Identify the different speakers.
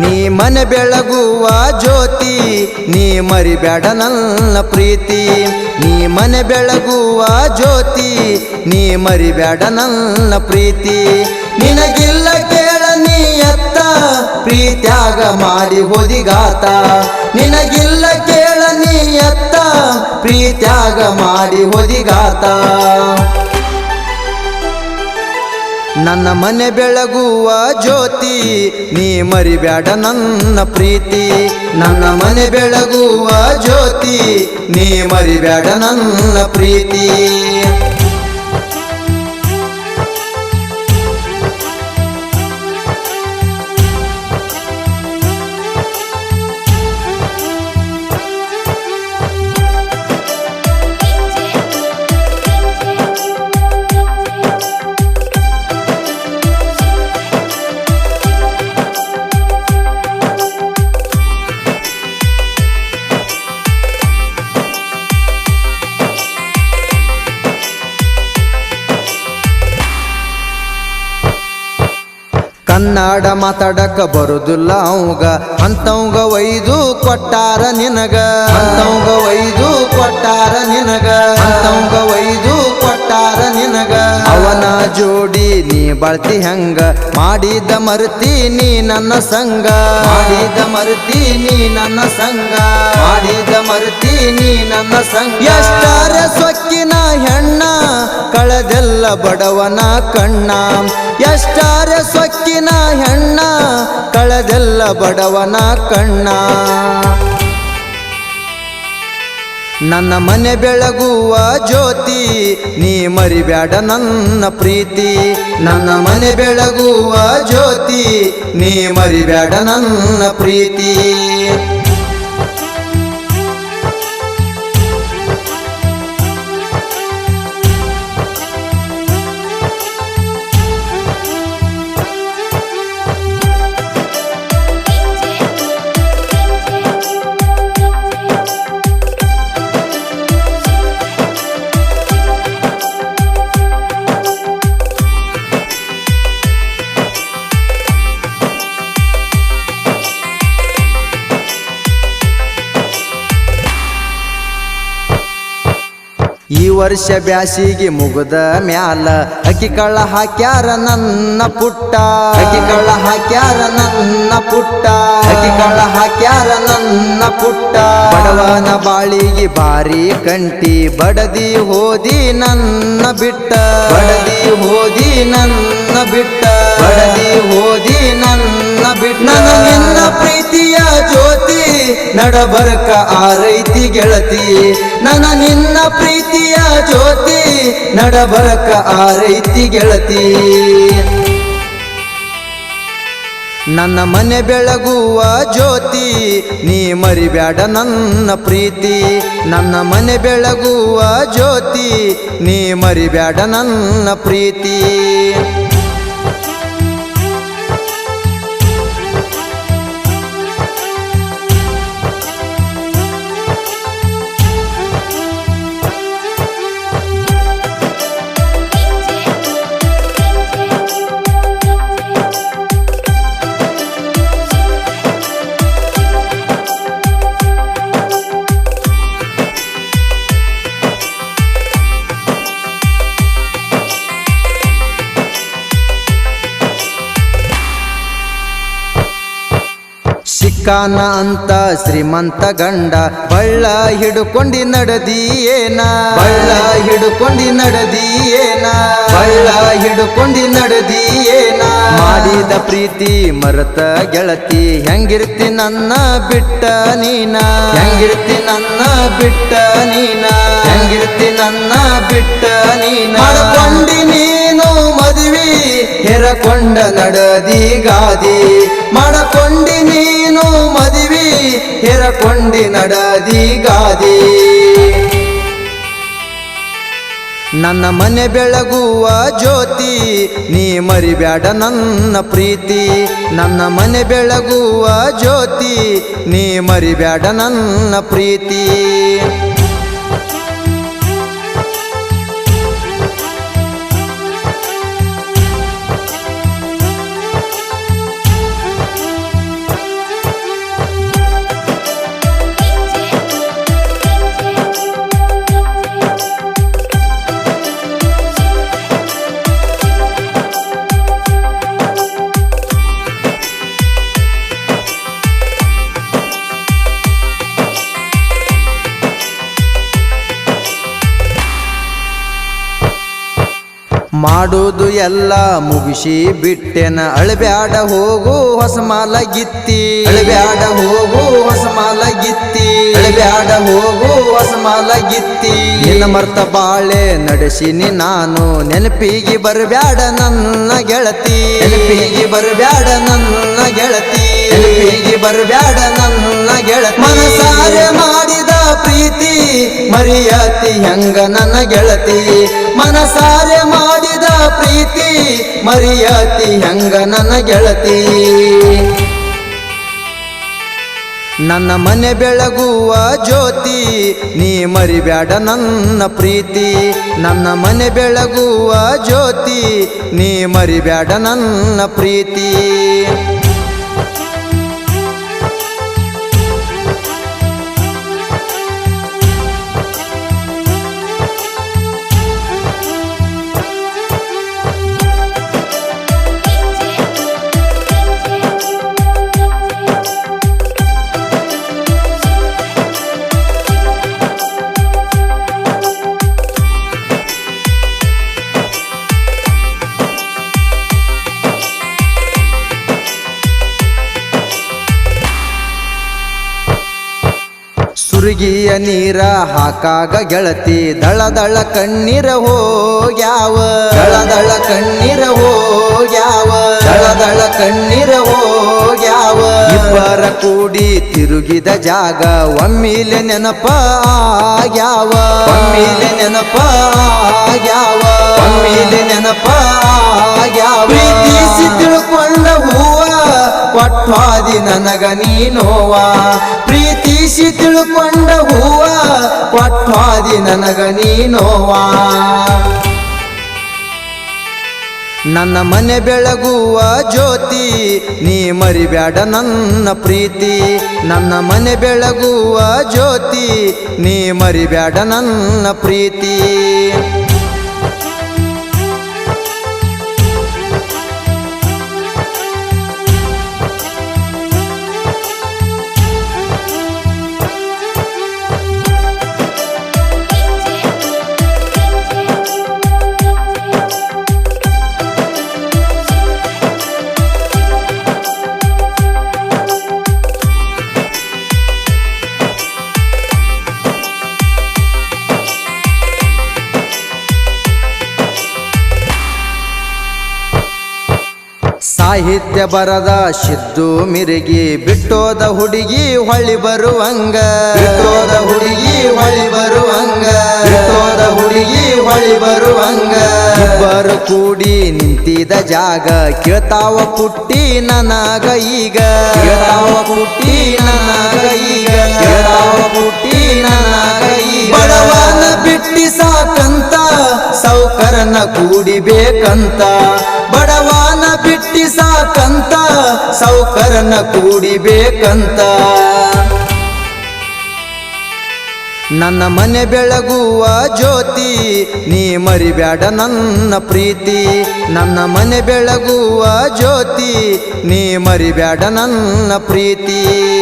Speaker 1: ನೀ ಮನೆ ಬೆಳಗುವ ಜ್ಯೋತಿ, ನೀ ಮರಿಬೇಡ ನನ್ನ ಪ್ರೀತಿ. ನೀ ಮನೆ ಬೆಳಗುವ ಜ್ಯೋತಿ, ನೀ ಮರಿಬೇಡ ನನ್ನ ಪ್ರೀತಿ. ನಿನಗಿಲ್ಲ ಕೇಳ ನೀ ಎತ್ತ, ಪ್ರೀತ್ಯಾಗ ಮಾಡಿ ಹೋದಿಗಾತ ನಿನಗಿಲ್ಲ ಕೇಳ ನೀ ಎತ್ತ, ಪ್ರೀತ್ಯಾಗ ಮಾಡಿ ಹೋದಿಗಾತ ನನ್ನ ಮನೆ ಬೆಳಗುವ ಜ್ಯೋತಿ, ನೀ ಮರಿಬೇಡ ನನ್ನ ಪ್ರೀತಿ. ನನ್ನ ಮನೆ ಬೆಳಗುವ ಜ್ಯೋತಿ, ನೀ ಮರಿಬೇಡ ನನ್ನ ಪ್ರೀತಿ. ಕನ್ನಡ ಮಾತಾಡಕ ಬರುದಿಲ್ಲ ಅವಂಗ. ಅಂತವಂಗ ಒಯ್ದು ಕೊಟ್ಟಾರ ನಿನಗ. ಅಂತವಂಗ ಒಯ್ದು ಕೊಟ್ಟಾರ ನಿನಗ. ಅಂತವಂಗ ಒಯ್ದು ಕೊಟ್ಟಾರ ನಿನಗ. ಅವನ ಜೋಡಿ ನೀ ಬಾಳ್ತಿ ಹಂಗ. ಮಾಡಿದ ಮರ್ತಿ ನೀ ನನ್ನ ಸಂಗ. ಮಾಡಿದ ಮರ್ತಿ ನೀ ನನ್ನ ಸಂಗ. ಮಾಡಿದ ಮರ್ತಿ ನೀ ನನ್ನ ಸಂಗ. ಎಷ್ಟಾರ ಸೊಕ್ಕಿನ ಹೆಣ್ಣ, ಕಳೆದೆಲ್ಲ ಬಡವನ ಕಣ್ಣ. ಎಷ್ಟಾರ ಸೊಕ್ಕಿನ ಹೆಣ್ಣ, ಕಳೆದೆಲ್ಲ ಬಡವನ ಕಣ್ಣ. ನನ್ನ ಮನೆ ಬೆಳಗುವ ಜ್ಯೋತಿ, ನೀ ಮರಿಬೇಡ ನನ್ನ ಪ್ರೀತಿ. ನನ್ನ ಮನೆ ಬೆಳಗುವ ಜ್ಯೋತಿ, ನೀ ಮರಿಬೇಡ ನನ್ನ ಪ್ರೀತಿ. ವರ್ಷ ಬ್ಯಾಸಿಗೆ ಮುಗದ ಮ್ಯಾಲ ಅಕ್ಕಿ ಕಳ್ಳ ಹಾಕ್ಯಾರ ನನ್ನ ಪುಟ್ಟ. ಅಕ್ಕಿ ಕಳ್ಳ ಹಾಕ್ಯಾರ ನನ್ನ ಪುಟ್ಟ. ಅಕ್ಕಿ ಕಳ್ಳ ಹಾಕ್ಯಾರ ನನ್ನ ಪುಟ್ಟ. ಬಡವನ ಬಾಳಿಗೆ ಬಾರಿ ಕಂಟಿ ಬಡದಿ ಹೋದಿ ನನ್ನ ಬಿಟ್ಟ. ಬಡದಿ ಹೋದಿ ನನ್ನ ಬಿಟ್ಟ. ಬಡದಿ ಹೋದಿ ನನ್ನ ಬಿಟ್ಟ. ನನ್ನ ಪ್ರೀತಿಯ ಜ್ಯೋತಿ ನಡಬರ್ಕ ಆರೈತಿ ಗೆಳತಿ. ನನ್ನ ನಿನ್ನ ಪ್ರೀತಿಯ ಜ್ಯೋತಿ, ನಡಬರ್ಕ ಆರೈತಿ ಗೆಳತಿ. ನನ್ನ ಮನೆ ಬೆಳಗುವ ಜ್ಯೋತಿ, ನೀ ಮರಿಬೇಡ ನನ್ನ ಪ್ರೀತಿ. ನನ್ನ ಮನೆ ಬೆಳಗುವ ಜ್ಯೋತಿ, ನೀ ಮರಿಬೇಡ ನನ್ನ ಪ್ರೀತಿ. ಸಿಕ್ಕಾನ ಅಂತ ಶ್ರೀಮಂತ ಗಂಡ, ಬಳ್ಳ ಹಿಡ್ಕೊಂಡಿ ನಡದಿ ಏನ ಬಳ್ಳ ಹಿಡ್ಕೊಂಡಿ ನಡದಿ ಏನ ಬಳ್ಳ ಹಿಡ್ಕೊಂಡಿ ಏನ ಮಾಡಿದ ಪ್ರೀತಿ ಮರತ ಗೆಳತಿ, ಹೆಂಗಿರ್ತಿ ನನ್ನ ಬಿಟ್ಟ ನೀನ? ಹೆಂಗಿರ್ತಿ ನನ್ನ ಬಿಟ್ಟ ನೀನ? ಹೆಂಗಿರ್ತಿ ನನ್ನ ಬಿಟ್ಟ ನೀನ? ಮಾಡ್ಕೊಂಡಿ ನೀನು ಮದುವೆ, ಹೆರಕೊಂಡ ನಡದಿ ಗಾದಿ ಮಾಡಕೊಂಡಿ ನನ್ನ ಮನೆ ಬೆಳಗುವ ಜ್ಯೋತಿ, ನೀ ಮರಿಬೇಡ ನನ್ನ ಪ್ರೀತಿ. ನನ್ನ ಮನೆ ಬೆಳಗುವ ಜ್ಯೋತಿ, ನೀ ಮರಿಬೇಡ ನನ್ನ ಪ್ರೀತಿ. ಎಲ್ಲ ಮುಗಿಸಿ ಬಿಟ್ಟೆನ ಅಳಬ್ಯಾಡ ಹೋಗು ಹೊಸ ಮಾಲಗಿತ್ತಿ. ಅಳಬ್ಯಾಡ ಹೋಗು ಹೊಸ ಮಾಲಗಿತ್ತಿ. ಅಳಬ್ಯಾಡ ಹೋಗು ಹೊಸ ಮಾಲಗಿತ್ತಿ. ನಿನ್ನ ಮರ್ತ ಬಾಳೆ ನಡೆಸಿನಿ ನಾನು ನೆನಪಿಗೆ ಬರಬ್ಯಾಡ ನನ್ನ ಗೆಳತಿ. ನೆನಪಿಗೆ ಬರಬ್ಯಾಡ ನನ್ನ ಗೆಳತಿ. ನೆನಪಿಗೆ ಬರಬ್ಯಾಡ ನನ್ನ ಗೆಳತಿ. ಮನಸಾರೆ ಮಾಡಿದ ಪ್ರೀತಿ ಮರಿಯಾತಿ ಹೆಂಗ ನನ್ನ ಗೆಳತಿ. ಮನಸಾರೆ ಮಾಡಿದ ಪ್ರೀತಿ ಮರಿಯಾತಿ ಹೆಂಗ ನನ್ನ ಗೆಳತಿ? ನನ್ನ ಮನೆ ಬೆಳಗುವ ಜ್ಯೋತಿ, ನೀ ಮರಿಬ್ಯಾಡ ನನ್ನ ಪ್ರೀತಿ. ನನ್ನ ಮನೆ ಬೆಳಗುವ ಜ್ಯೋತಿ, ನೀ ಮರಿಬ್ಯಾಡ ನನ್ನ ಪ್ರೀತಿ. ಸುರುಗಿಯ ನೀರ ಹಾಕಾಗ ಗೆಳತಿ, ದಳದಳ ದಳ ಕಣ್ಣೀರ ಹೋಗ್ಯಾವ. ದಳದಳ ದಳ ಕಣ್ಣೀರ ಹೋಗ್ಯಾವ. ದಳದಳ ದಳ ಕಣ್ಣೀರ ಹೋಗ್ಯಾವ. ಇಬ್ಬರ ಕೂಡಿ ತಿರುಗಿದ ಜಾಗ ಒಮ್ಮಿಲೆ ನೆನಪ ಆಗ್ಯಾವ. ಒಮ್ಮಿಲೆ ನೆನಪ ಆಗ್ಯಾವ. ಒಮ್ಮಿಲೆ ನೆನಪ ಆಗ್ಯಾವ. ಪ್ರೀತಿಸಿ ತಿಳ್ಕೊಂಡ ಹೂವ ಕೊಟ್ವಾದಿ ನನಗ ನೀನೋವ ಪ್ರೀತಿಸಿ ತಿಳ್ಕೊಂಡ ಹೂವ ಕೊಟ್ವಾದಿ ನನಗ ನೀನೋವಾ. ನನ್ನ ಮನೆ ಬೆಳಗುವ ಜ್ಯೋತಿ, ನೀ ಮರಿಬೇಡ ನನ್ನ ಪ್ರೀತಿ. ನನ್ನ ಮನೆ ಬೆಳಗುವ ಜ್ಯೋತಿ, ನೀ ಮರಿಬೇಡ ನನ್ನ ಪ್ರೀತಿ. ಸಾಹಿತ್ಯ ಬರದ ಸಿದ್ದು ಮಿರಿಗಿ ಬಿಟ್ಟೋದ ಹುಡುಗಿ ಹೊಳಿ ಬರುವಂಗ. ಬಿಟ್ಟೋದ ಹುಡುಗಿ ಹೊಳಿ ಬರುವಂಗ. ಬಿಟ್ಟೋದ ಹುಡುಗಿ ಹೊಳಿ ಬರುವಂಗ. ಇಬ್ಬರು ಕೂಡಿ ನಿಂತಿದ ಜಾಗ ಕೇಳ್ತಾವ ಪುಟ್ಟಿ ನನಗ ಈಗ. ಕೇಳ್ತಾವ ಪುಟ್ಟಿ ನನಗ ಈಗ. ಕೇಳ್ತಾವ ಪುಟ್ಟಿ ನನಗ ಈಗ. ಬಡವನ ಬಿಟ್ಟಿ ಸಾಕಂತ ಸೌಕರನ ಕೂಡಿಬೇಕಂತ ಬಿಟ್ಟಿ ಸಾಕಂತ, ಸೌಕರನ ಕೂಡಿಬೇಕಂತ. ನನ್ನ ಮನೆ ಬೆಳಗುವ ಜ್ಯೋತಿ, ನೀ ಮರಿಬೇಡ ನನ್ನ ಪ್ರೀತಿ. ನನ್ನ ಮನೆ ಬೆಳಗುವ ಜ್ಯೋತಿ, ನೀ ಮರಿಬೇಡ ನನ್ನ ಪ್ರೀತಿ.